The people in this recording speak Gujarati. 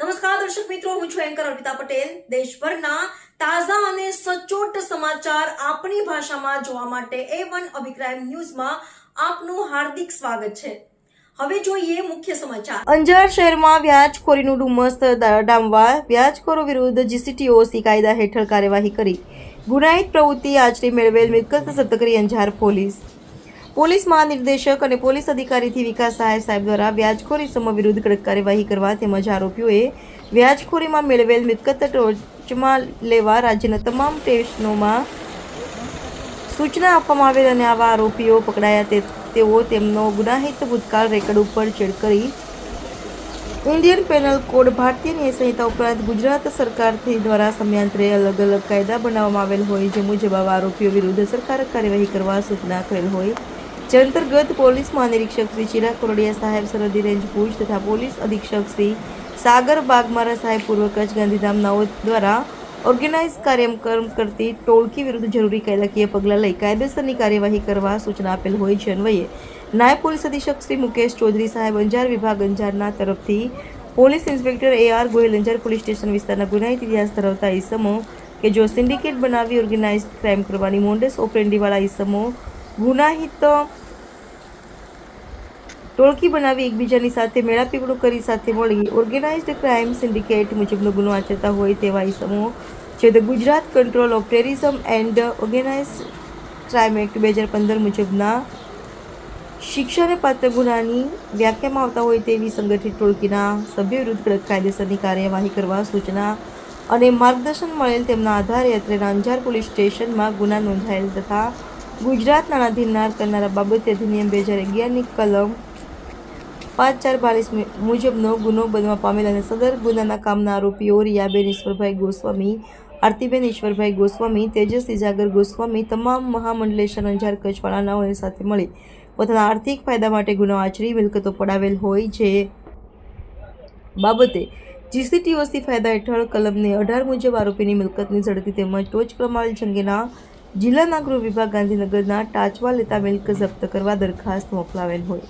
નમસ્કાર, દર્શક મિત્રો, હું છું એન્કર અર્પિતા પટેલ. દેશભરના તાજા અને સચોટ સમાચાર આપણી ભાષામાં જોવા માટે એ વન અભિક્રાઇમ ન્યૂઝમાં આપનું હાર્દિક સ્વાગત છે. હવે જોઈએ મુખ્ય સમાચાર. અંજાર શહેરમાં વ્યાજખોરીનું ડુમસ ડામવા વ્યાજખોરો વિરુદ્ધ જીસીટીઓસી કાયદા હેઠળ કાર્યવાહી કરી. ગુનાહિત પ્રવૃત્તિ આચરી મેળવેલ મિલકત જપ્ત અંજાર પોલીસ. પોલીસ મહાનિર્દેશક અને પોલીસ અધિકારીથી વિકાસ સહાય સાહેબ દ્વારા વ્યાજખોરી સમ વિરુદ્ધ કડક કાર્યવાહી કરવા તેમજ આરોપીઓએ વ્યાજખોરીમાં મેળવેલ મિલકત ટોચમાં લેવા રાજ્યના તમામ સ્ટેશનોમાં સૂચના આપવામાં આવેલ અને આવા આરોપીઓ પકડાયા તે તેઓ તેમનો ગુનાહિત ભૂતકાળ રેકર્ડ ઉપર ચેડ કરી ઇન્ડિયન પેનલ કોડ ભારતીય ન્યાય સંહિતા ઉપરાંત ગુજરાત સરકારથી દ્વારા સમયાંતરે અલગ અલગ કાયદા બનાવવામાં આવેલ હોય, જે મુજબ આવા આરોપીઓ વિરુદ્ધ અસરકારક કાર્યવાહી કરવા સૂચના કરેલ હોય. જે અંતર્ગત પોલીસ મહાનિરીક્ષક શ્રી ચિરાગ કોરડિયા સાહેબ, સરહદી રેન્જ ભુજ તથા પોલીસ અધિક્ષક શ્રી સાગર બાગમારા સાહેબ પૂર્વ કચ્છ ગાંધીધામ નાઓ દ્વારા ઓર્ગેનાઇઝ કાર્યક્રમ કરતી ટોળકી વિરુદ્ધ જરૂરી કાયદાકીય પગલાં લઈ કાયદેસરની કાર્યવાહી કરવા સૂચના આપેલ હોય છે. અન્વયે નાયબ પોલીસ અધિક્ષક શ્રી મુકેશ ચૌધરી સાહેબ અંજાર વિભાગ અંજારના તરફથી police inspector A R Goyal Anjar police station વિસ્તારના ગુનાહિત ઇતિહાસ ધરાવતા ઈસમો કે જો સિન્ડિકેટ બનાવી ઓર્ગેનાઇઝ ક્રાઇમ કરવાની મોન્ડેસ ઓપરેન્ડીવાળા ઈસમો ગુનાહિત ટોળકી બનાવી એકબીજાની સાથે મેળાપીપળું કરી સાથે મળી ઓર્ગેનાઇઝડ ક્રાઇમ સિન્ડિકેટ મુજબનો ગુનો આચરતા હોય તેવા ઇસમો જે the Gujarat control of terrorism and organise crime act બે હજાર પંદર મુજબના શિક્ષાને પાત્ર ગુનાની વ્યાખ્યામાં આવતા હોય તેવી સંગઠિત ટોળકીના સભ્ય વિરુદ્ધ કડક કાયદેસરની કાર્યવાહી કરવા સૂચના અને માર્ગદર્શન મળેલ તેમના આધારે અત્રેના અંજાર પોલીસ સ્ટેશનમાં ગુના નોંધાયેલ તથા ગુજરાત નાણાધીનાર કરનારા બાબતે અધિનિયમ બે હજાર અગિયારની કલમ પાંચ ચાર બાવીસ મુજબનો ગુનો બનવા પામેલ અને સદર ગુનાના કામના આરોપીઓ રિયાબેન ઈશ્વરભાઈ ગોસ્વામી, આરતીબેન ઈશ્વરભાઈ ગોસ્વામી તેજસ ઇજાગર ગોસ્વામી તમામ મહામંડલેશ્વર અંજાર કચ્છવાળાનાઓને સાથે મળી પોતાના આર્થિક ફાયદા માટે ગુનો આચરી મિલકતો પડાવેલ હોય જે બાબતે જીસીટીઓસી ફાયદા હેઠળ કલમને અઢાર મુજબ આરોપીની મિલકતની ઝડપી તેમજ ટોચ પ્રમાણ અંગેના જિલ્લાના ગૃહ વિભાગ ગાંધીનગરના ટાચવા લેતા મિલકત જપ્ત કરવા દરખાસ્ત મોકલાવેલ હોય.